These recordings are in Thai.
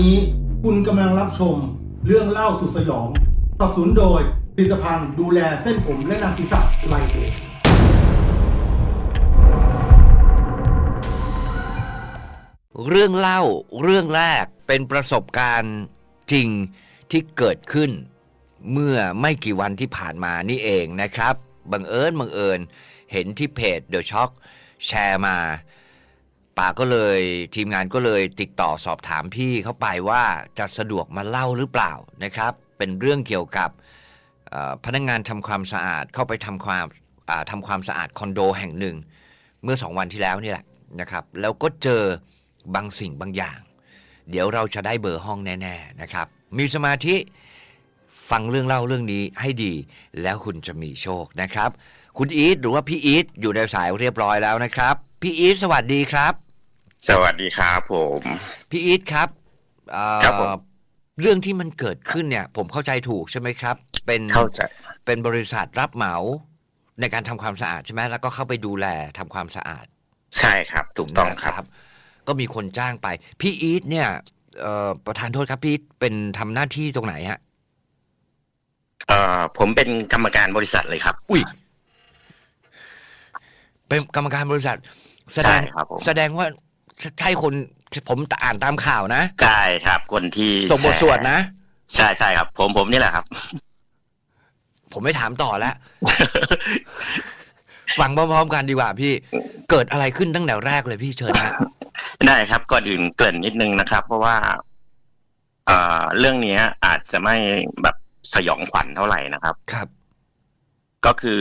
นี้คุณกำลังรับชมเรื่องเล่าสุดสยองสนับสนุนโดยผลิตภัณฑ์ดูแลเส้นผมและหนังศีรษะไลโอเรื่องเล่าเรื่องแรกเป็นประสบการณ์จริงที่เกิดขึ้น เมื่อไม่กี่วันที่ผ่านมานี่เองนะครับ บังเอิญบังเอิญ เห็นที่เพจ The Shock แชร์มา ป่าก็เลยทีมงานก็เลยติดต่อสอบถามพี่เขาไปว่าจะสะดวกมาเล่าหรือเปล่านะครับ เป็นเรื่องเกี่ยวกับพนักงานทำความสะอาดเข้าไปทำความอ่าทำความสะอาดคอนโดแห่งหนึ่ง เมื่อสองวันที่แล้วนี่แหละนะครับ แล้วก็เจอบางสิ่งบางอย่าง เดี๋ยวเราจะได้เบอร์ห้องแน่ ๆนะครับ มีสมาธิฟังเรื่องเล่าเรื่องนี้ให้ดี แล้วคุณจะมีโชคนะครับ คุณอีทหรือว่าพี่อีทอยู่ในสายเรียบร้อยแล้วนะครับ พี่อีทสวัสดีครับ สวัสดีครับผม พี่อีทครับเอ่อครับผมเรื่องที่มันเกิดขึ้นเนี่ย ผมเข้าใจถูกใช่ไหมครับ เป็นเข้าใจเป็นบริษัทรับเหมาในการทำความสะอาดใช่ไหมแล้วก็เข้าไปดูแลทำความสะอาด ใช่ครับ ถูกต้องนะครับก็มีคนจ้างไป พี่อีทเนี่ยเอ่อประธานโทษครับพี่อีทเป็นทำหน้าที่ตรงไหนฮะเอ่อผมเป็นกรรมการบริษัทเลยครับ อุ้ยเป็นกรรมการบริษัท แสดใช่งครับผมแสดงว่า ใช่คนผมอ่านตามข่าวนะใช่ครับ คนที่ส่งบทสวดนะ ใช่ใช่ครับ ผมผมนี่แหละครับ ผมไม่ถามต่อแล้วฟังพร้อมๆกันดีกว่าพี่เกิดอะไรขึ้นตั้งแต่แรกเลยพี่เชิญนะได้ครับก่อนอื่นเกริ่นนิดนึงนะครับ เพราะว่าเอ่อเรื่องเนี้ยอาจจะไม่แบบสยองขวัญเท่าไหร่นะครับ ครับ ก็คือ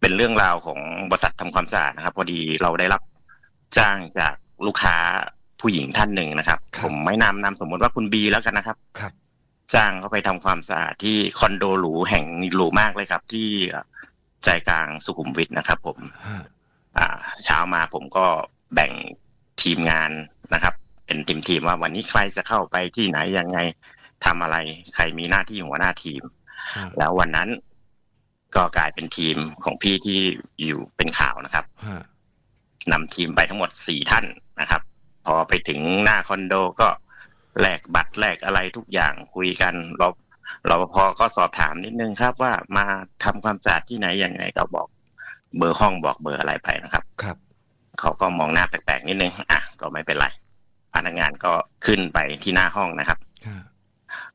เป็นเรื่องราวของบริษัททำความสะอาดนะครับ พอดีเราได้รับจ้างจาก ลูกค้าผู้หญิงท่านหนึ่งนะครับครับผมไม่นำนามสมมติว่าคุณบีแล้วกันนะครับครับ จ้างเขาไปทำความสะอาดที่คอนโดหรูแห่งหรูมากเลยครับ ที่ใจกลางสุขุมวิทนะครับ ผมฮะอ่า เช้ามาผมก็แบ่งทีมงานนะครับ เป็นทีมทีมๆว่าวันนี้ใครจะเข้าไปที่ไหนยังไงทำอะไร ใครมีหน้าที่หัวหน้าทีมฮะแล้ววันนั้นก็กลายเป็นทีมของพี่ที่อยู่เป็นข่าวนะครับฮะ นำทีมไปทั้งหมดสี่ท่านนะครับ พอไปถึงหน้าคอนโดก็แลกบัตรแลกอะไรทุกอย่างคุยกันรปรปภก็สอบถามนิดนึงครับว่ามาทำความสะอาดที่ไหนยังไงก็บอกเบอร์ห้องบอกเบอร์อะไรไปนะครับ ครับ เขาก็มองหน้าแปลกๆนิดนึงอะก็ไม่เป็นไรพนักงานก็ขึ้นไปที่หน้าห้องนะครับฮะ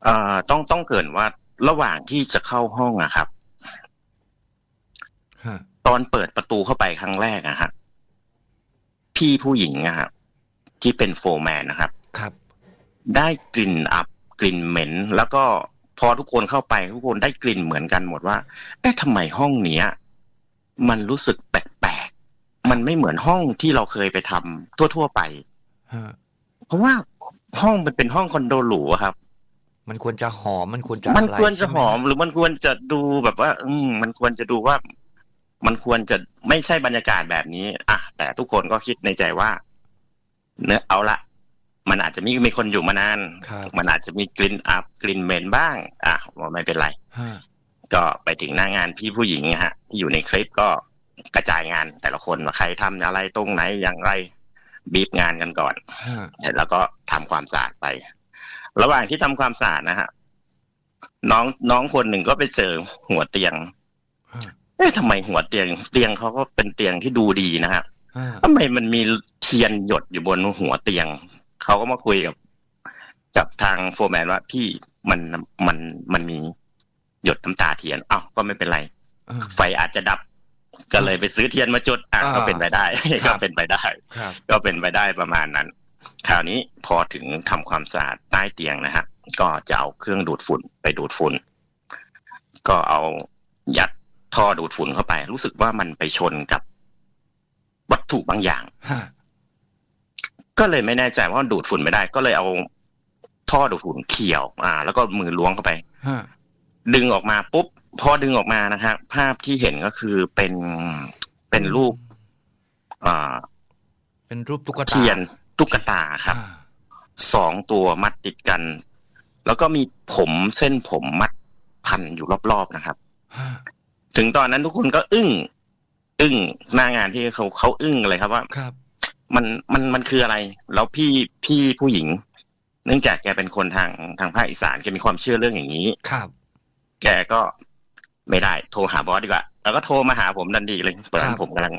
เอ่อต้องต้องเกรินว่าระหว่างที่จะเข้าห้องอะครับฮะตอนเปิดประตูเข้าไปครั้งแรกอะฮะ พี่ผู้หญิงอะครับที่เป็นโฟร์แมนนะครับ ครับ ได้กลิ่นอับกลิ่นเหม็น แล้วก็พอทุกคนเข้าไปทุกคนได้กลิ่นเหมือนกันหมดว่า เอ๊ะทำไมห้องเนี้ย มันรู้สึกแปลกๆมันไม่เหมือนห้องที่เราเคยไปทำทั่วๆไปฮะเพราะว่าห้องมันเป็นห้องคอนโดหรูอะครับ มันควรจะหอมมันควรจะมันอไควรจะใช่ไหอมหรือมันควรจะดูแบบว่า อืมมันควรจะดูว่า มันควรจะไม่ใช่บรรยากาศแบบนี้ อะ แต่ทุกคนก็คิดในใจว่า เนื้อเอาละมันอาจจะมีมีคนอยู่มานานครับมันอาจจะมีกลิ่นอับกลิ่นเหม็นบ้าง อะไม่เป็นไรฮะก็ไปถึงหน้างานพี่ผู้หญิงอะฮะ ที่อยู่ในคลิปก็กระจายงานแต่ละคนว่าใครทำอะไรตรงไหนอย่างไรบีบงานกันก่อนฮะเสร็จแล้วก็ทำความสะอาดไป ระหว่างที่ทำความสะอาดนะฮะน้องน้องคนหนึ่งก็ไปเจอหัวเตียงฮะ เอ๊ะทำไมหัวเตียงเตียงเขาก็เป็นเตียงที่ดูดีนะฮะฮะทำไมมันมีเทียนหยดอยู่บนหัวเตียง เขาก็มาคุยกับ กับทางโฟร์แมนว่าพี่มันมันมันมีหยดน้ำตาเทียนอ้าวก็ไม่เป็นไรอ่าไฟอาจจะดับ ก็เลยไปซื้อเทียนมาจุดอะอ่าก็เป็นไปได้ครัก็บเป็นไปได้ครับก็เป็นไปได้ประมาณนั้น คราวนี้พอถึงทำความสะอาดใต้เตียงนะฮะ ก็จะเอาเครื่องดูดฝุ่นไปดูดฝุ่น ก็เอายัด ท่อดูดฝุ่นเข้าไป รู้สึกว่ามันไปชนกับวัตถุบางอย่างฮะก็เลยไม่แน่ใจว่าดูดฝุ่นไม่ได้ ก็เลยเอาท่อดูดฝุ่นเขี่ยว อ่า แล้วก็มือล้วงเข้าไปฮะดึงออกมาปุ๊บพอดึงออกมานะครับภาพที่เห็นก็คือเป็นเป็นรูปอ่าเป็นรูปตุ๊กตาเทียนตุ๊กตาครับอ่าสองตัวมัดติดกัน แล้วก็มีผมเส้นผมมัดพันอยู่รอบๆนะครับฮะ ถึงตอนนั้นทุกคนก็อึ้ง อึ้งหน้างานที่เขาเขาอึ้งเลยครับว่าครับ มันมันมันคืออะไร แล้วพี่พี่ผู้หญิง เนื่องจากแกเป็นคนทางทางภาคอีสานแกมีความเชื่อเรื่องอย่างนี้ครับ แกก็ไม่ได้ โทรหาบอสดีกว่าแล้วก็โทรมาหาผมดันดีเลยตอนนั้ครันบผมกำลัง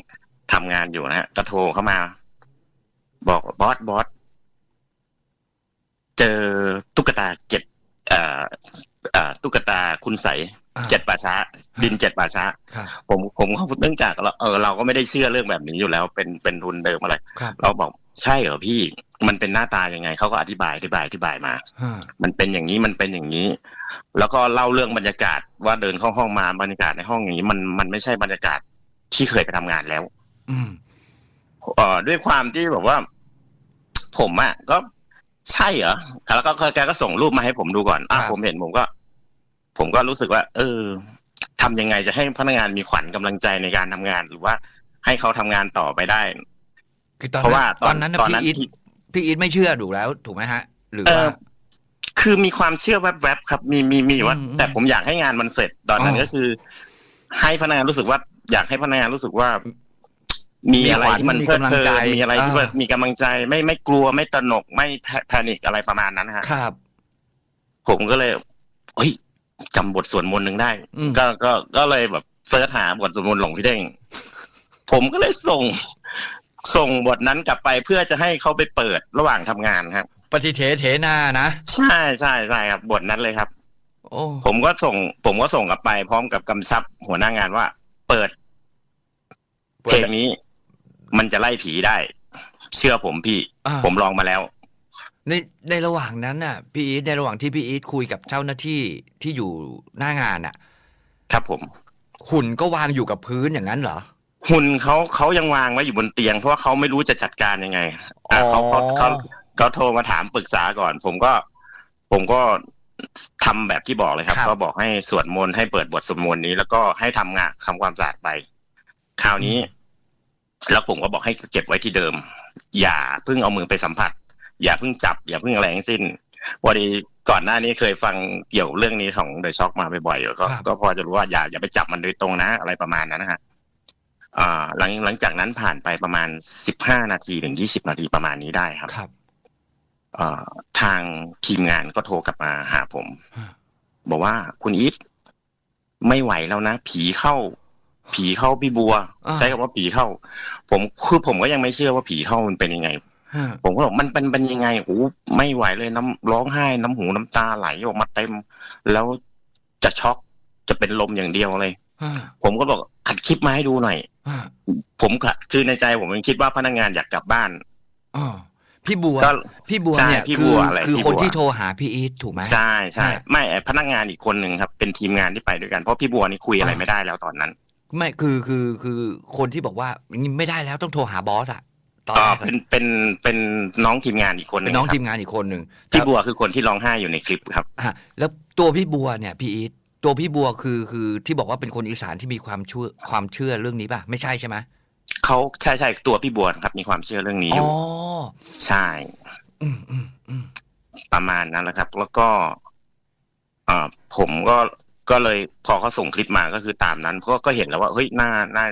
ทำงานอยู่นะฮะก็โทรเข้ามา บอกว่าบอสบอสเจอตุ๊กตาเจ็ดเอ่อเอ่อ ตุ๊กตาคุณใสยอ่าเจ็ดป่าช้า ดินเจ็ดป่าช้าครับผมผมเขาเนื่องจากเราเออเราก็ไม่ได้เชื่อเรื่องแบบนี้อยู่แล้ว เป็นเป็นทุนเดิมอะไรครับเราบอกใช่เหรอพี่มันเป็นหน้าตายังไงเขาก็อธิบายอธิบายอธิบายมาฮะมันเป็นอย่างนี้มันเป็นอย่างนี้ แล้วก็เล่าเรื่องบรรยากาศว่าเดินเข้าห้องมาบรรยากาศในห้องอย่างนี้ มันมันไม่ใช่บรรยากาศที่เคยไปทำงานแล้ว อืมเอ่อด้วยความที่แบบว่า ผมอะก็ ใช่เหรอแล้วก็แกก็ส่งรูปมาให้ผมดูก่อนอะครับผมเห็นผมก็ ผมก็รู้สึกว่า เออทำยังไงจะให้พนักงานมีขวัญกำลังใจในการทำงาน หรือว่าให้เขาทำงานต่อไปได้คือตอนเพราะว่านั้นตอนนั้นนะตอนพี่นั้นอีทที่พี่อีทไม่เชื่อถูกแล้ว ถูกไหมฮะ หรือเอว่าอคือมีความเชื่อแวบๆครับ มีมีมีว่าอืมอืมแต่ผมอยากให้งานมันเสร็จ ตอนนั้นอ๋อก็คือ ให้พนักงานรู้สึกว่า อยากให้พนักงานรู้สึกว่า มีอะไรที่มันมีเพลิดกำลังเพลิใจนมีอะไรที่อ่ามีกำลังใจ ไม่ไม่กลัวไม่ตระหนกไม่แพนิคอะไรประมาณนั้นฮะครับ ผมก็เลยเฮ้ยจำบทสวดมนต์หนึ่งได้อืมก็ก็ก็เลยแบบเสิร์ชหาบทสวดมนต์หลวงพี่เด้งผมก็เลยส่ง ส่งบทนั้นกลับไปเพื่อจะให้เขาไปเปิดระหว่างทำงานครับ ปฏิเทเถนานะใช่ใช่ใช่ครับบทนั้นเลยครับโอ้ผมก็ส่ง ผมก็ส่งกลับไปพร้อมกับกำชับหัวหน้างานว่า เปิดเพลงนี้ มันจะไล่ผีได้ เชื่อผมพี่ อ่า ผมลองมาแล้ว ในในระหว่างนั้นน่ะพี่อีทในระหว่างที่พี่อีทคุยกับเจ้าหน้าที่ที่อยู่หน้างานน่ะ ครับผม หุ่นก็วางอยู่กับพื้นอย่างนั้นเหรอ หุ่นเขาเขายังวางไว้อยู่บนเตียง เพราะว่าเขาไม่รู้จะจัดการยังไงอะอ๋อ เขาเขาเขาเขาโทรมาถามปรึกษาก่อน ผมก็ ผมก็ทำแบบที่บอกเลยครับ ครับ ก็บอกให้สวดมนต์ให้เปิดบทสวดมนต์นี้ แล้วก็ให้ทำงานทำความสะอาดไป คราวนี้ แล้วผมก็บอกให้เก็บไว้ที่เดิม อย่าเพิ่งเอามือไปสัมผัส อย่าเพิ่งจับ อย่าเพิ่งอะไรทั้งสิ้นวันนี้ก่อนหน้านี้เคยฟังเกี่ยวเรื่องนี้ของเดอะช็อคมาบ่อยๆก็ครับก็พอจะรู้ว่าอย่าอย่าไปจับมันโดยตรงนะ อะไรประมาณนั้นนะฮะอ่าหลังหลังจากนั้นผ่านไปประมาณสิบห้านาทีถึงยี่สิบนาทีประมาณนี้ได้ครับครับอ่าทางทีมงานก็โทรกลับมาหาผมฮะบอกว่าคุณอีทไม่ไหวแล้วนะ ผีเข้า ผีเข้าพี่บัวอ่าใช้คำว่าผีเข้า ผมคือผมก็ยังไม่เชื่อว่าผีเข้ามันเป็นยังไงฮะผมก็บอกมันเป็นเป็นยังไงโอ้ไม่ไหวเลยน้ำร้องไห้น้ำหูน้ำตาไหลออกมาเต็ม แล้วจะช็อกจะเป็นลมอย่างเดียวเลยฮะผมก็บอกอัดคลิปมาให้ดูหน่อยฮะผมกะคือในใจผมยังคิดว่าพนักงานอยากกลับบ้านอ๋อพี่บัวก็พี่บัวใช่เนี่ยพี่คืบัอวอะไรคือพี่คนบัวที่โทรหาพี่อีทถูกไหมใช่ใช่ฮะไม่ไอ้พนักงานอีกคนหนึ่งครับ เป็นทีมงานที่ไปด้วยกันเพราะพี่บัวนี่คุยอะไรอ่าไม่ได้แล้วตอนนั้น ไม่คือคือคือคนที่บอกว่าอย่างนี้ไม่ได้แล้วต้องโทรหาบอสอะตอนอ่าแรกเป็นเป็นเป็นน้องทีมงานอีกคนหเป็นึ่นงน้องครับทีมงานอีกคนหนึ่งพี่แต่บัวคือคนที่ร้องไห้อยู่ในคลิปครับฮะแล้วตัวพี่บัวเนี่ยพี่อีทตัวพี่บัวคือคือที่บอกว่าเป็นคนอีสานที่มีความเชื่อความเชื่อเรื่องนี้ป่ะไม่ใช่ใช่ไหมเขาใช่ใช่ตัวพี่บัวครับ มีความเชื่อเรื่องนี้ออ๋ยู่อใช่อืมอืมอืมประมาณนั้นแหละครับ แล้วก็อ่าผมก็ ก็เลยพอเขาส่งคลิปมาก็คือตามนั้นเพราะก็เห็นแล้วว่าเฮ้ยน่าน่า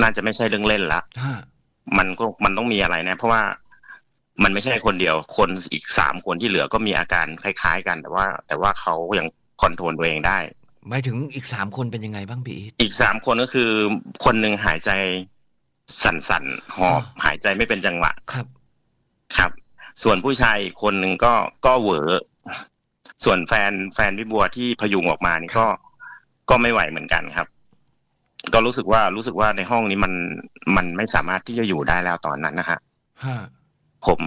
น่าจะไม่ใช่เรื่องเล่นละฮะมันก็มันต้องมีอะไรนะเพราะว่ามันไม่ใช่คนเดียว คนอีกสามคนที่เหลือก็มีอาการคล้ายๆ กัน แต่ว่า แต่ว่าเขายังคอนโทรลตัวเองได้หมายถึงอีกสามคนเป็นยังไงบ้างพี่อีทอีกสามคนก็คือ คนหนึ่งหายใจสั่นๆหอบอ่าหายใจไม่เป็นจังหวะครับ ครับ ส่วนผู้ชายอีกคนหนึ่งก็ก็เหวอ ส่วนแฟนแฟนพี่บัวที่พยุงออกมานี่ก็ก็ไม่ไหวเหมือนกันครับ ก็รู้สึกว่ารู้สึกว่าในห้องนี้มันมันไม่สามารถที่จะอยู่ได้แล้วตอนนั้นนะฮะฮะผม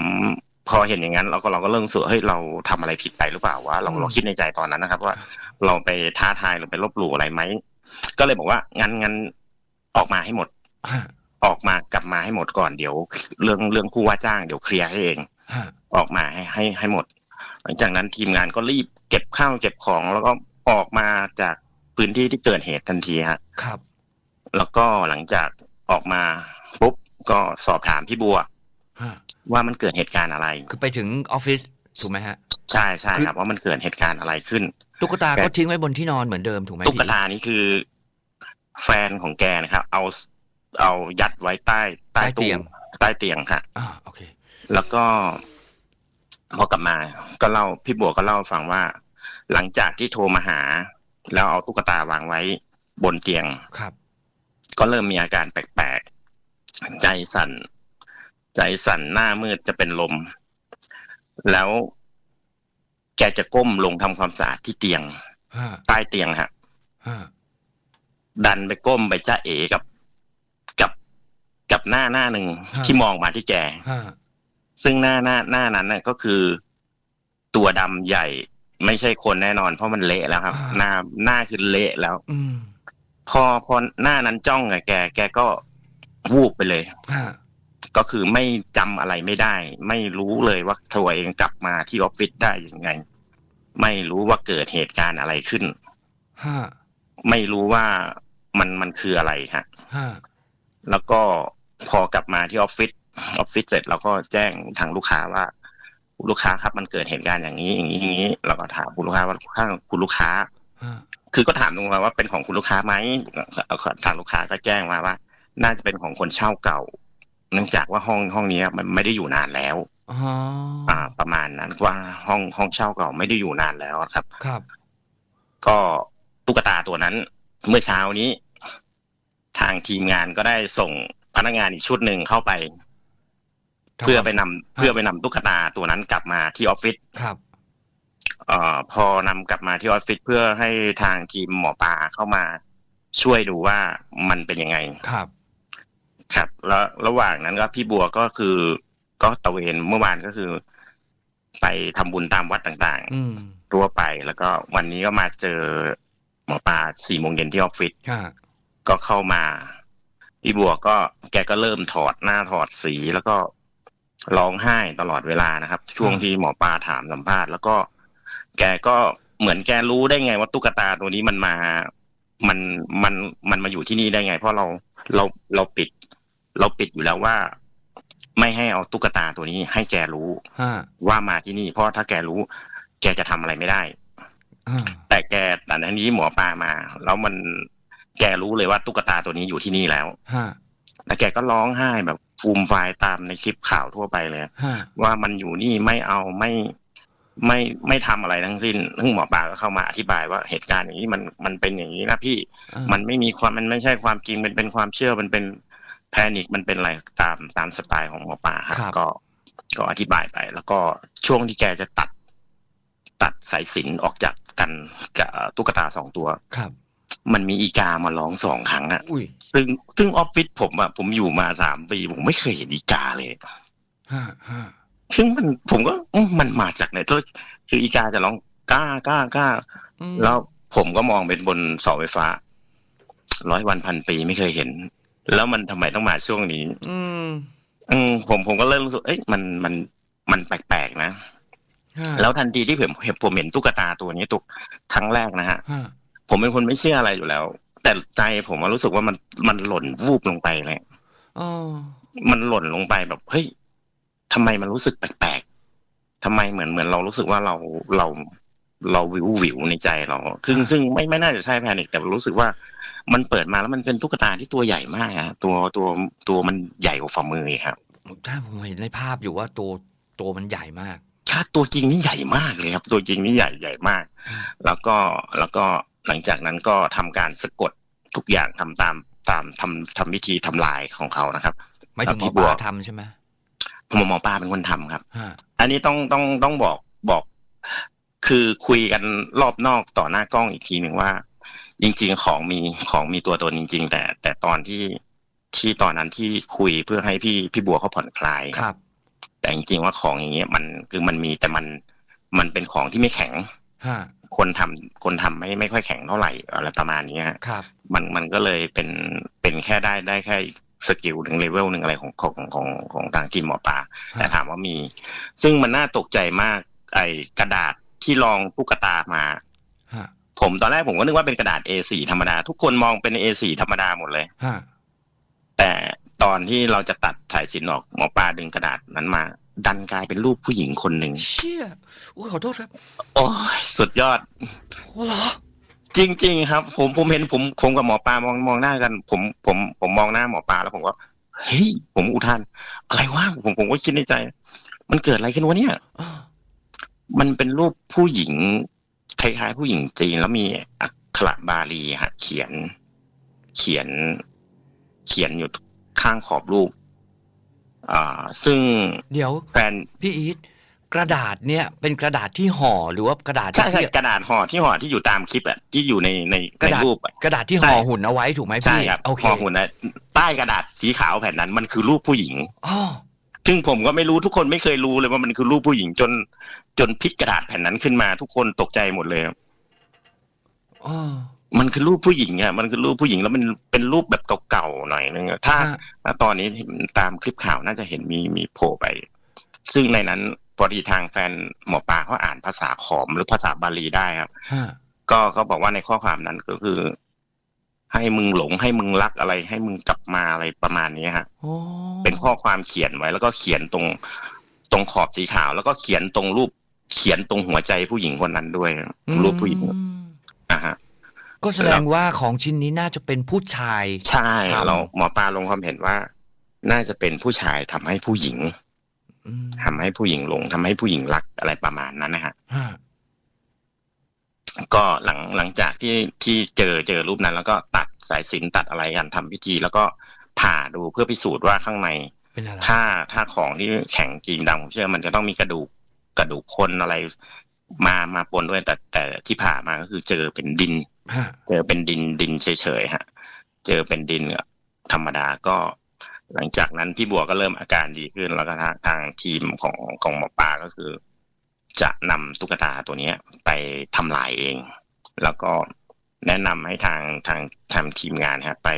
พอเห็นอย่างนั้น เราก็เราก็เริ่มรู้สึกว่าเฮ้ยเราทำอะไรผิดไปหรือเปล่าวะเราอืมเราคิดในใจตอนนั้นนะครับ ว่าเราไปท้าทายหรือไปลบหลู่อะไรไหมก็เลยบอกว่างั้นงั้นออกมาให้หมดฮะออกมากลับมาให้หมดก่อนเดี๋ยว เรื่องเรื่องผู้ว่าจ้างเดี๋ยวเคลียร์ให้เองฮะออกมาให้ให้ให้หมด หลังจากนั้นทีมงานก็รีบเก็บข้าวเก็บของแล้วก็ออกมาจากพื้นที่ที่เกิดเหตุทันทีฮะครับ แล้วก็หลังจากออกมาปุ๊บก็สอบถามพี่บัวฮะว่ามันเกิดเหตุการณ์อะไร คือไปถึงออฟฟิศถูกไหมฮะ ใช่ใช่คือครับว่ามันเกิดเหตุการณ์อะไรขึ้น ตุ๊กตาแกก็ทิ้งไว้บนที่นอนเหมือนเดิมถูกไหมตุ๊กพี่ตานี่คือ แฟนของแกนะครับ เอาเอายัดไว้ใต้ใต้ใต้ตู้เตียงใต้เตียงค่ะอ่าโอเค แล้วก็ พอกลับมา ก็เล่าพี่บัวก็เล่าให้ฟังว่า หลังจากที่โทรมาหา แล้วเอาตุ๊กตาวางไว้บนเตียงครับ ก็เริ่มมีอาการแปลกๆใจสั่น ใจสั่นหน้ามืดจะเป็นลม แล้วแกจะก้มลงทำความสะอาดที่เตียงฮะใต้เตียงฮะฮะดันไปก้มไปจ้าเอกับ กับกับหน้าหน้าหนึ่งที่มองมาที่แกฮะ ซึ่งหน้าหน้าหน้านั้นน่ะก็คือตัวดำใหญ่ ไม่ใช่คนแน่นอน เพราะมันเละแล้วครับ หน้าหน้าคือเละแล้ว อืมพอพอหน้านั้นจ้องอะแก แกก็วูบไปเลยฮะก็คือไม่จำอะไรไม่ได้ ไม่รู้เลยว่าตัวเองกลับมาที่ออฟฟิศได้ยังไง ไม่รู้ว่าเกิดเหตุการณ์อะไรขึ้นฮะไม่รู้ว่ามันมันคืออะไรฮะฮะแล้วก็พอกลับมาที่ออฟฟิศ ออฟฟิศเสร็จเราก็แจ้งทางลูกค้าว่าคุณลูกค้าครับมันเกิดเหตุการณ์อย่างนี้อย่างนี้อย่างนี้ เราก็ถามคุณลูกค้าว่าถ้าคุณลูกค้าฮะคือก็ถามตรงมาว่าเป็นของคุณลูกค้าไหมทางลูกค้าก็แจ้งมาว่า น่าจะเป็นของคนเช่าเก่า เนื่องจากว่าห้องห้องนี้มันไม่ได้อยู่นานแล้วอ๋ออ่า ประมาณนั้นว่าห้องห้องเช่าเก่าไม่ได้อยู่นานแล้วครับ ครับ ก็ตุ๊กตาตัวนั้น เมื่อเช้านี้ ทางทีมงานก็ได้ส่งพนักงานอีกชุดหนึ่งเข้าไป เพื่อไปนำเพื่อไปนำตุ๊กตาตัวนั้นกลับมาที่ออฟฟิศครับเอ่อพอนำกลับมาที่ออฟฟิศเพื่อให้ทางทีมหมอปลาเข้ามาช่วยดูว่ามันเป็นยังไงครับ ครับ แล้วระหว่างนั้นก็พี่บัวก็คือ ก็ตระเวนเมื่อวานก็คือ ไปทำบุญตามวัดต่างอืมๆทั่วไปแล้วก็วันนี้ก็มาเจอหมอปลาสี่โมงเย็นที่ออฟฟิศฮะก็เข้ามาพี่บัวก็แกก็เริ่มถอดหน้าถอดสีแล้วก็ ร้องไห้ตลอดเวลานะครับ ช่วงที่หมอปลาถามสัมภาษณ์แล้วก็ แกก็เหมือนแกรู้ได้ไงว่าตุ๊กตาตัวนี้มันมา มันมันมันมาอยู่ที่นี่ได้ไง เพราะเราเราเราปิด เราปิดอยู่แล้วว่า ไม่ให้เอาตุ๊กตาตัวนี้ให้แกรู้ฮะว่ามาที่นี่ เพราะถ้าแกรู้ แกจะทำอะไรไม่ได้อ่าแต่แกแต่อันนี้หมอปลามา แล้วมันแกรู้เลยว่าตุ๊กตาตัวนี้อยู่ที่นี่แล้วฮะ แล้วแกก็ร้องไห้แบบฟูมไฟายตามในคลิปข่าวทั่วไปเลยฮะว่ามันอยู่นี่ไม่เอาไม่ไม่ไม่ทำอะไรทั้งสิ้นซึ่งหมอปลาก็เข้ามาอธิบายว่าเหตุการณ์อย่างนี้มันมันเป็นอย่างนี้นะพี่อ่ามันไม่มีความมันไม่ใช่ความจริงมันเป็นความเชื่อมันเป็นแพนิคมันเป็นอะไรตามตามสไตล์ของหมอปลาครับก็ก็อธิบายไป แล้วก็ช่วงที่แกจะตัด ตัดสายสิญจนออกจากกันกับตุ๊กตาสองตัวครับ มันมีอีกามาร้องสองครั้งอะอุ้ยซึ่งซึ่งออฟฟิศผมอะผมอยู่มาสามปี ผมไม่เคยเห็นอีกาเลยฮะฮะซึ่งมันผมก็อื้อมันมาจากไหนตัวคืออีกาจะร้องก้าก้าก้าอืมแล้วผมก็มองเป็นบนเสาไฟฟ้า ร้อยวันพันปีไม่เคยเห็น แล้วมันทำไมต้องมาช่วงนี้อืมอืมผมผมก็เริ่มรู้สึกเอ้ยมันมันมันแปลกๆนะฮะแล้วทันทีที่ผมเห็นผมเห็นตุ๊กตาตัวนี้ตุกครั้งแรกนะฮะฮะ ผมเป็นคนไม่เชื่ออะไรอยู่แล้ว แต่ใจผมว่ารู้สึกว่ามันมันหล่นวูบลงไปเลยอ๋อมันหล่นลงไปแบบเฮ้ยทำไมมันรู้สึกแปลกๆทำไมเหมือนเหมือนเรารู้สึกว่าเราเราเราวิววิวในใจเราซึ่งซึ่งไม่ไม่น่าจะใช่แพนิคแต่รู้สึกว่ามันเปิดมาแล้วมันเป็นตุ๊กตาที่ตัวใหญ่มากอะตัวตัวตัวมันใหญ่กว่าฝ่ามืออีกครับใช่ผมเห็นในภาพอยู่ว่าตัวตัวมันใหญ่มากถ้าตัวจริงนี่ใหญ่มากเลยครับ ตัวจริงนี่ใหญ่ใหญ่มากอืมแล้วก็แล้วก็ หลังจากนั้นก็ทำการสะกดทุกอย่างทำตามตามทำทำวิธีทำลายของเขานะครับไม่ถึงหมพี่อบัปวลาทำใช่ไหมหมอหมอปลาเป็นคนทำครับฮะอันนี้ต้องต้องต้องบอกบอก คือคุยกันรอบนอกต่อหน้ากล้องอีกทีหนึ่งว่า จริง ๆ ของมีของมีตัวตนจริง ๆ แต่แต่ตอนที่ที่ตอนนั้นที่คุยเพื่อให้พี่พี่บัวเขาผ่อนคลายครับ แต่จริงๆว่าของอย่างเงี้ยมันคือมันมีแต่มันมันเป็นของที่ไม่แข็งฮะ คนทำคนทำไม่ไม่ค่อยแข็งเท่าไหร่อะไรประมาณนี้ฮะครับ มันมันก็เลยเป็นเป็นแค่ได้ได้แค่สกิลหนึ่งเลเวลหนึ่งอะไรของของของของทางทีมหมอปลาแต่ถามว่ามี ซึ่งมันน่าตกใจมาก ไอ้กระดาษที่รองตุ๊กตามาฮะผมตอนแรกผมก็นึกว่าเป็นกระดาษ A4 ธรรมดา ทุกคนมองเป็น A4 ธรรมดาหมดเลยฮะแต่ตอนที่เราจะตัดถ่ายสินออกหมอปลาดึงกระดาษนั้นมา ดันกลายเป็นรูปผู้หญิงคนหนึ่งเชี่ยโอ้ยขอโทษครับ โอ้ยสุดยอด โอ้เหรอ จริง ๆ ครับ ผมผมเห็นผมผมกับหมอปลามองมองหน้ากัน ผมผมผมมองหน้าหมอปลาแล้วผมก็เฮ้ยผมอุทาน อะไรวะผมผมก็คิดในใจ มันเกิดอะไรขึ้นวะเนี่ยอ่ามันเป็นรูปผู้หญิงคล้ายๆผู้หญิงจีนแล้วมีอักขระบาลีฮะ เขียน เขียน เขียนอยู่ข้างขอบรูป อ่าซึ่งเดี๋ยวแฟนพี่อีทกระดาษเนี่ยเป็นกระดาษที่ห่อหรือว่ากระดาษใช่ใช่ที่กระดาษห่อที่ห่อที่อยู่ตามคลิปอะที่อยู่ในในกระในดาษรูปอะกระดาษที่ห่อหุ่นเอาไว้ถูกไหมใช่พี่ครับโอเคห่อหุ่นนะใต้กระดาษสีขาวแผ่นนั้นมันคือรูปผู้หญิงอ๋อซึ่งผมก็ไม่รู้ทุกคนไม่เคยรู้เลยว่ามันคือรูปผู้หญิงจน จนพลิกกระดาษแผ่นนั้นขึ้นมาทุกคนตกใจหมดเลยครับอ๋อ มันคือรูปผู้หญิงอะมันคือรูปผู้หญิงแล้วมันเป็นรูปแบบเก่าๆหน่อยนึงอะถ้าฮะถ้าตอนนี้ตามคลิปข่าวน่าจะเห็นมีมีโผล่ไป ซึ่งในนั้นพอดีทางแฟนหมอปลาเขาอ่านภาษาขอมหรือภาษาบาลีได้ครับฮะก็เขาบอกว่าในข้อความนั้นก็คือ ให้มึงหลงให้มึงรักอะไร ให้มึงกลับมาอะไรประมาณนี้ฮะโอ้เป็นข้อความเขียนไว้ แล้วก็เขียนตรงตรงขอบสีขาว แล้วก็เขียนตรงรูปเขียนตรงหัวใจผู้หญิงคนนั้นด้วยรูปผู้หญิงอืมอะฮะ ก็แสดงว่าของชิ้นนี้น่าจะเป็นผู้ชายใช่ครับเราหมอปลาลงความเห็นว่า น่าจะเป็นผู้ชายทำให้ผู้หญิงอืมทำให้ผู้หญิงหลงทำให้ผู้หญิงรักอะไรประมาณนั้นนะฮะฮะก็หลังหลังจากที่ที่เจอเจอรูปนั้น แล้วก็ตัดสายสิญจนตัดอะไรกันทำพิธี แล้วก็ผ่าดูเพื่อพิสูจน์ว่าข้างในเป็นอะไรถ้าถ้าของที่แข็งจริงดังผมเชื่อมันจะต้องมีกระดูกกระดูกคนอะไร มามาปนด้วยแต่แต่ที่ผ่ามาก็คือเจอเป็นดินฮะเจอเป็นดินดินเฉยๆฮะ เจอเป็นดินธรรมดาก็ หลังจากนั้นพี่บัวก็เริ่มอาการดีขึ้น แล้วก็ทางทางทีมของของหมอปลาก็คือ จะนำตุ๊กตาตัวเนี้ย ไปทำลายเอง แล้วก็แนะนำให้ทางทางทางทีมงานฮะ ไป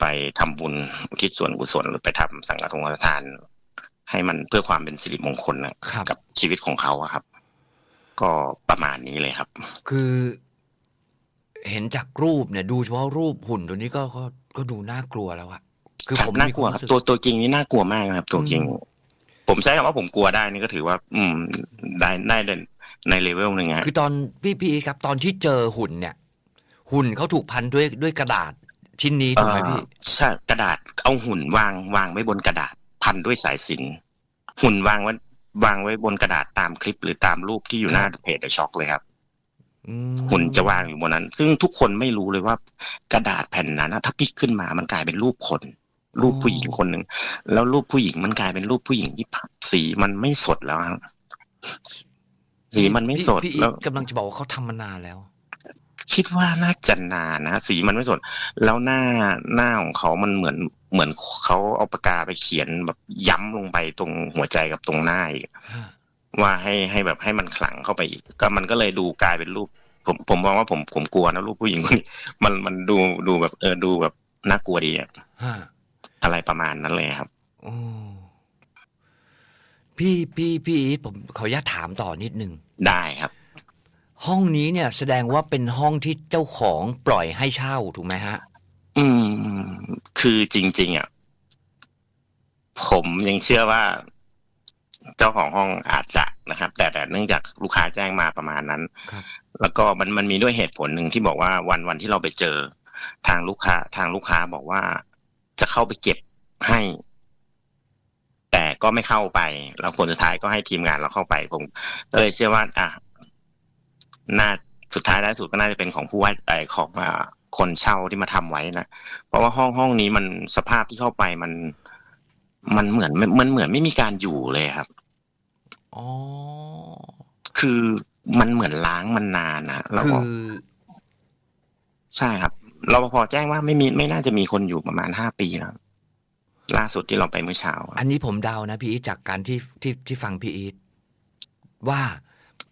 ไปทำบุญอุทิศส่วนกุศลหรือไปทำสังฆทานทาน ให้มันเพื่อความเป็นสิริมงคลนะครับกับชีวิตของเขาอะครับ ก็ประมาณนี้เลยครับ คือเห็นจากรูปเนี่ยดูเฉพาะรูปหุ่นตัวนี้ก็ก็ก็ดูน่ากลัวแล้วอะคือครับผมน่ามีกลัววามครับสึกตัวตัวจริงนี่น่ากลัวมากนะครับ ตัวจริงอืมผมใช้คำว่าผมกลัวได้นี่ก็ถือว่า อืม ได้ได้ในในเลเวลหนึ่งฮะคือตอนพี่พี่อีทครับ ตอนที่เจอหุ่นเนี่ย หุ่นเขาถูกพันด้วยด้วยกระดาษชิ้นนี้ถูกไหมพี่เอ่อใช่กระดาษเอาหุ่นวางวางไว้บนกระดาษพันด้วยสายสิญจนหุ่นวางไว้ วางไว้บนกระดาษตามคลิปหรือตามรูปที่อยู่หน้าเพจเดอะช็อคเลยครับอืมหุ่นจะวางอยู่บนนั้น ซึ่งทุกคนไม่รู้เลยว่า กระดาษแผ่นนั้นนะถ้าพลิกขึ้นมามันกลายเป็นรูปคน รูปผู้หญิงคนหนึ่งแล้วรูปผู้หญิงมันกลายเป็นรูปผู้หญิงที่สีมันไม่สดแล้วครับสีมันไม่สดพี่พี่อีแล้วทกำลังจะบอกว่าเขาทำมานานแล้ว คิดว่าน่าจะนานนะสีมันไม่สด แล้วหน้าหน้าของเขามันเหมือนเหมือนเขาเอาปากกาไปเขียนแบบย้ำลงไปตรงหัวใจกับตรงหน้าอีกฮะว่าให้ให้แบบให้มันขลังเข้าไปอีก ก็มันก็เลยดูกลายเป็นรูป ผมผมมองว่าผมผมกลัวนะรูปผู้หญิงคนนี้มันมันดูดูแบบเออดูแบบน่ากลัวดีอะฮะอะไรประมาณนั้นเลยครับโอ้พี่พี่พี่อีทผมขออนุญาตถามต่อนิดนึง ได้ครับ ห้องนี้เนี่ยแสดงว่าเป็นห้องที่เจ้าของปล่อยให้เช่าถูกไหมฮะ อืม คือจริง ๆอะผมยังเชื่อว่า เจ้าของห้องอาจจะนะครับ แต่แต่เนื่องจากลูกค้าแจ้งมาประมาณนั้นครับแล้วก็มันมันมีด้วยเหตุผลหนึ่งที่บอกว่าวันวันที่เราไปเจอ ทางลูกค้า ทางลูกค้าบอกว่าจะเข้าไปเก็บให้แต่ก็ไม่เข้าไป แล้วผลสุดท้ายก็ให้ทีมงานเราเข้าไปผมก็เลยเชื่อว่า อะ น่าสุดท้ายท้ายสุดก็น่าจะเป็นของผู้ว่าไอของอ่าคนเช่าที่มาทำไว้นะเพราะว่าห้องห้องนี้มันสภาพที่เข้าไปมัน มันเหมือนมันเหมือนไม่มีการอยู่เลยครับอ๋อคือมันเหมือนล้างมันนานนะแล้วคืก็อใช่ครับรปภแจ้งว่าไม่มีไม่น่าจะมีคนอยู่ประมาณห้าปีแล้วล่าสุดที่เราไปเมื่อเช้า อันนี้ผมเดานะพี่อีทจากการที่ที่ที่ฟังพี่อีทว่า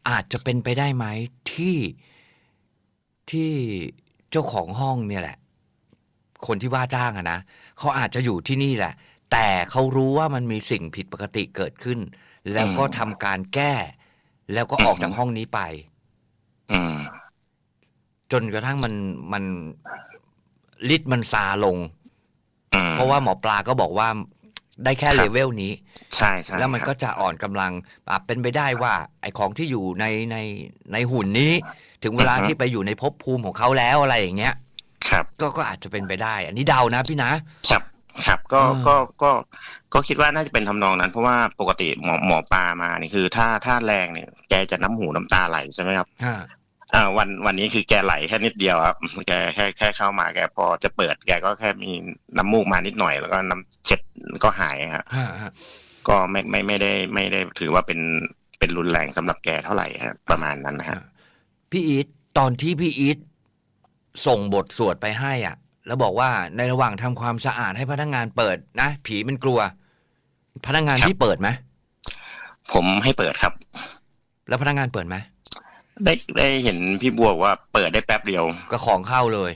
อาจจะเป็นไปได้ไหมที่ที่เจ้าของห้องเนี่ยแหละ คนที่ว่าจ้างอะนะเขาอาจจะอยู่ที่นี่แหละ แต่เขารู้ว่ามันมีสิ่งผิดปกติเกิดขึ้น แล้วก็ทำการแก้ แล้วก็ออกจากห้องนี้ไปจนกระทั่งมันมันฤทธิ์มันซาลง เพราะว่าหมอปลาก็บอกว่า ได้แค่ครับเลเวลนี้ ใช่ใช่แล้วมันครับก็จะอ่อนกำลังอะเป็นไปได้ว่า ไอ้ของที่อยู่ในในในหุ่นนี้ ถึงเวลาอือฮึที่ไปอยู่ในภพภูมิของเขาแล้วอะไรอย่างเงี้ย ครับ ก็ก็อาจจะเป็นไปได้ อันนี้เดานะพี่นะ ครับครับก็อ่าก็ก็ก็คิดว่าน่าจะเป็นทำนองนั้น เพราะว่าปกติหมอหมอปลามานี่คือ ถ้าถ้าแรงเนี่ยแกจะน้ำหูน้ำตาไหลใช่ไหมครับฮะ อ่าวันวันนี้คือแกไหลแค่นิดเดียวครับแกแค่แค่เข้ามาแกพอจะเปิดแกก็แค่มีน้ำมูกมานิดหน่อย แล้วก็น้ำเช็ดก็หายครับฮะฮะก็ไม่ไม่ไม่ได้ไม่ได้ถือว่าเป็นเป็นรุนแรงสำหรับแกเท่าไหร่ครับประมาณนั้นนะฮะพี่อีทตอนที่พี่อีทส่งบทสวดไปให้อะ แล้วบอกว่าในระหว่างทำความสะอาดให้พนักงานเปิดนะผีมันกลัว พนักงานครับที่เปิดไหมผมให้เปิดครับ แล้วพนักงานเปิดไหม ได้ได้เห็นพี่บัวบอกว่าเปิดได้แป๊บเดียว ก็ของเข้าเลย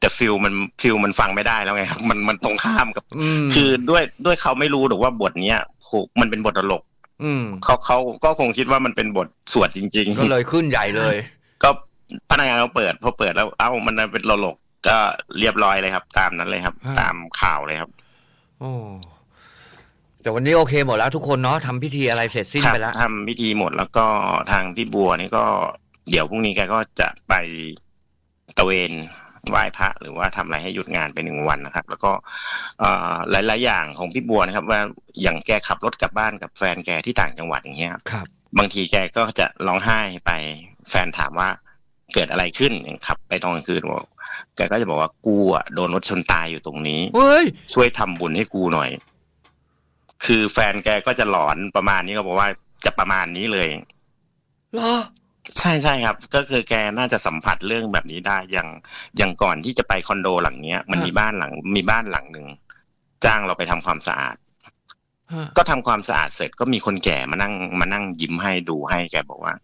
แต่ฟิลมันฟิลมันฟังไม่ได้แล้วไงครับมันมันตรงข้ามกับอืมคือด้วยด้วยเขาไม่รู้หรอกว่าบทเนี้ยถูกมันเป็นบทตลกอืมเขาเขาก็คงคิดว่ามันเป็นบทสวดจริง ๆ ก็เลยขึ้นใหญ่เลย ก็พนักงานเขาเปิดพอเปิดแล้ว เอ้ามันเป็นตลกก็เรียบร้อยเลยครับ ตามนั้นเลยครับฮะตามข่าวเลยครับ โอ้ แต่วันนี้โอเคหมดแล้วทุกคนเนาะทำพิธีอะไรเสร็จสิ้นครับไปแล้วทำพิธีหมดแล้วก็ทางพี่บัวนี่ก็เดี๋ยวพรุ่งนี้แกก็จะไปตระเวนไหว้พระหรือว่าทำอะไรให้หยุดงานไปหนึ่งวันนะครับ แล้วก็เอ่อหลาย ๆ อย่างของพี่บัวนะครับ ว่าอย่างแกขับรถกลับบ้านกับแฟนแกที่ต่างจังหวัดอย่างเงี้ยครับ บางทีแกก็จะร้องไห้ไป แฟนถามว่าเกิดอะไรขึ้นอย่างขับ ไปตอนกลางคืนบอกแกก็จะบอกว่ากูอะโดนรถชนตายอยู่ตรงนี้เฮ้ยช่วยทำบุญให้กูหน่อย คือแฟนแกก็จะหลอนประมาณนี้ก็บอกว่าจะประมาณนี้เลยเหรอใช่ใช่ครับ ก็คือแกน่าจะสัมผัสเรื่องแบบนี้ได้อย่างอย่างก่อนที่จะไปคอนโดหลังเนี้ย มันฮะมีบ้านหลัง มีบ้านหลังหนึ่งจ้างเราไปทำความสะอาดฮะก็ทำความสะอาดเสร็จก็มีคนแก่มานั่งมานั่งยิ้มให้ดูให้แกบอกว่า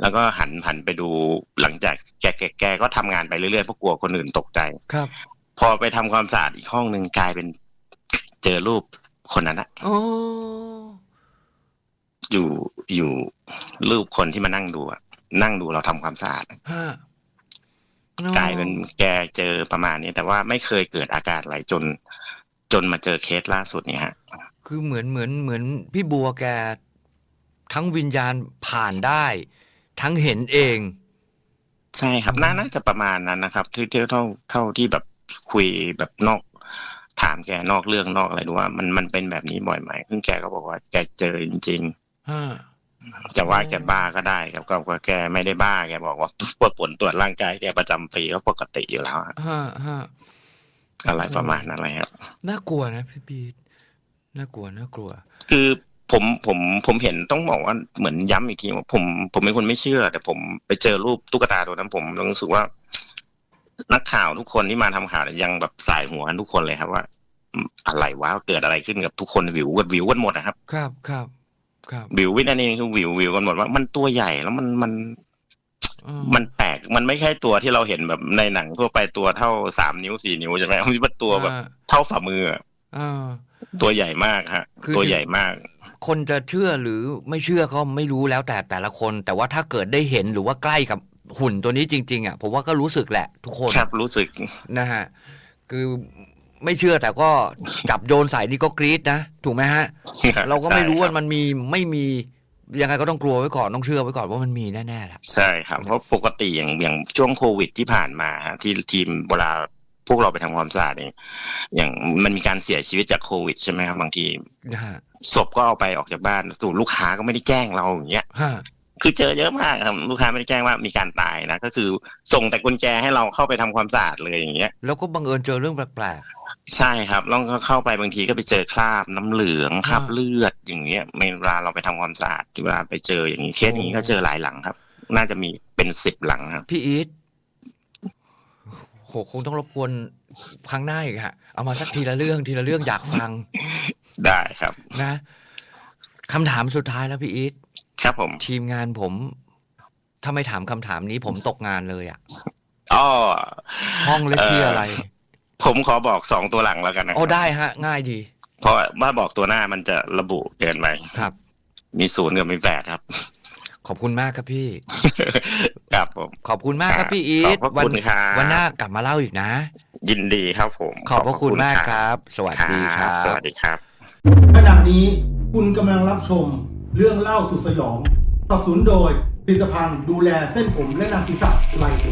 แล้วก็หันหันไปดูหลังจากแกแกแกก็ทำงานไปเรื่อยๆเพราะกลัวคนอื่นตกใจครับ พอไปทำความสะอาดอีกห้องหนึ่งกลายเป็นเจอรูป คนนั้นอะโอ้อยู่อยู่รูปคนที่มานั่งดูอะนั่งดูเราทำความสะอาดฮะกลายเป็นแกเจอประมาณนี้แต่ว่าไม่เคยเกิดอาการอะไรจน จนมาเจอเคสล่าสุดเนี่ยฮะ คือเหมือนเหมือนเหมือนพี่บัวแกทั้งวิญญาณผ่านได้ ทั้งเห็นเอง ใช่ครับนาน่าจะประมาณนั้นนะครับที่ที่เท่าเท่าที่แบบคุยแบบนอก ถามแกนอกเรื่องนอกอะไรดูว่ามันมันเป็นแบบนี้บ่อยไหมซึ่งแกก็บอกว่าแกเจอจริงฮะๆจะว่าแกบ้าก็ได้ครับก็ก็แกไม่ได้บ้าแกบอกว่าตรวจผลตรวจร่างกายแกประจำปีก็ปกติอยู่แล้วอะฮะฮะอะไรประมาณนั้นเลยครับน่ากลัวนะพี่บีทน่ากลัวน่ากลัว คือผมผมผมเห็นต้องบอกว่าเหมือนย้ำอีกทีว่าผมผมเป็นคนไม่เชื่อ แต่ผมไปเจอรูปตุ๊กตาตัวนั้นผมรู้สึกว่า นักข่าวทุกคนที่มาทำข่าวเนี่ยยังแบบสายหัวกันทุกคนเลยครับว่าอืมอะไรวะเกิดอะไรขึ้นกับทุกคนวิวกันวิวกันหมดนะครับ ครับครับครับวิววินาทีคือวิววิวกันหมดว่ามันตัวใหญ่แล้วมันมันอืมันแปลกมันไม่ใช่ตัวที่เราเห็นแบบในหนังทั่วไปตัวเท่าสามนิ้วสี่นิ้วใช่ไหมมันเป็นตัวแบบอ่าเท่าฝ่ามืออะอ่าตัวใหญ่มากฮะคือตัวใหญ่มาก คนจะเชื่อหรือไม่เชื่อก็ไม่รู้แล้วแต่แต่ละคน แต่ว่าถ้าเกิดได้เห็นหรือว่าใกล้กับ หุ่นตัวนี้จริง ๆอะผมว่าก็รู้สึกแหละ ทุกคนครับรู้สึกนะฮะคือไม่เชื่อแต่ก็จับโยนใส่นี่ก็กรี๊ดนะถูกไหมฮะ เราก็ไม่รู้ว่ามันมีไม่มียังไงก็ต้องกลัวไว้ก่อนต้องเชื่อไว้ก่อนว่ามันมีแน่ๆแหละใช่ครับเพราะปกติอย่างอย่างช่วงโควิดที่ผ่านมาฮะที่ทีมเวลาพวกเราไปทำความสะอาดเองอย่างมันมีการเสียชีวิตจากโควิดใช่ไหมครับบางทีนะฮะศพก็เอาไปออกจากบ้านสู่ลูกค้าก็ไม่ได้แจ้งเราอย่างเงี้ยฮะ คือเจอเยอะมากครับลูกค้าไม่ได้แจ้งว่ามีการตายนะก็คือส่งแต่กุญแจให้เราเข้าไปทำความสะอาดเลยอย่างเงี้ยแล้วก็บังเอิญเจอเรื่องแปลกใช่ครับแล้วก็เข้าไปบางทีก็ไปเจอคราบน้ำเหลืองคราบอ่าเลือดอย่างเงี้ยเวลาเราไปทำความสะอาดเวลาไปเจออย่างนี้เคสอย่างนี้ก็เจอหลายหลังครับ น่าจะมีเป็นสิบหลังครับๆพี่อีทโหคงต้องรบกวนครั้งหน้าอีกฮะเอามาสักทีละเรื่องทีละเรื่องอยากฟังได้ครับนะคำถามสุดท้ายแล้วพี่อีท ครับผม ทีมงานผม ถ้าไม่ถามคำถามนี้ผมตกงานเลยอะ่ะอ๋อห้องเลขที่อะไร ผมขอบอกสองตัวหลังแล้วกันนะคโอ้รับได้ฮะ ง่ายดี เพราะว่าบอกตัวหน้ามันจะระบุเกินไปครับ มีศูนย์กับมีแปดครับขอบคุณมากครับพี่ ครับผม ขอบคุณมากครับพี่อีทขอบพระคุณครับวันหน้ากลับมาเล่าอีกนะ ยินดีครับผม ขอบพระคุณมากครับ สวัสดีคครัรับบสวัสดีครับขณะนี้คุณกำลังรับชม เรื่องเล่าสุดสยองสนับสนุนโดยผลิตภัณฑ์ดูแลเส้นผมและหนังศีรษะไลโอ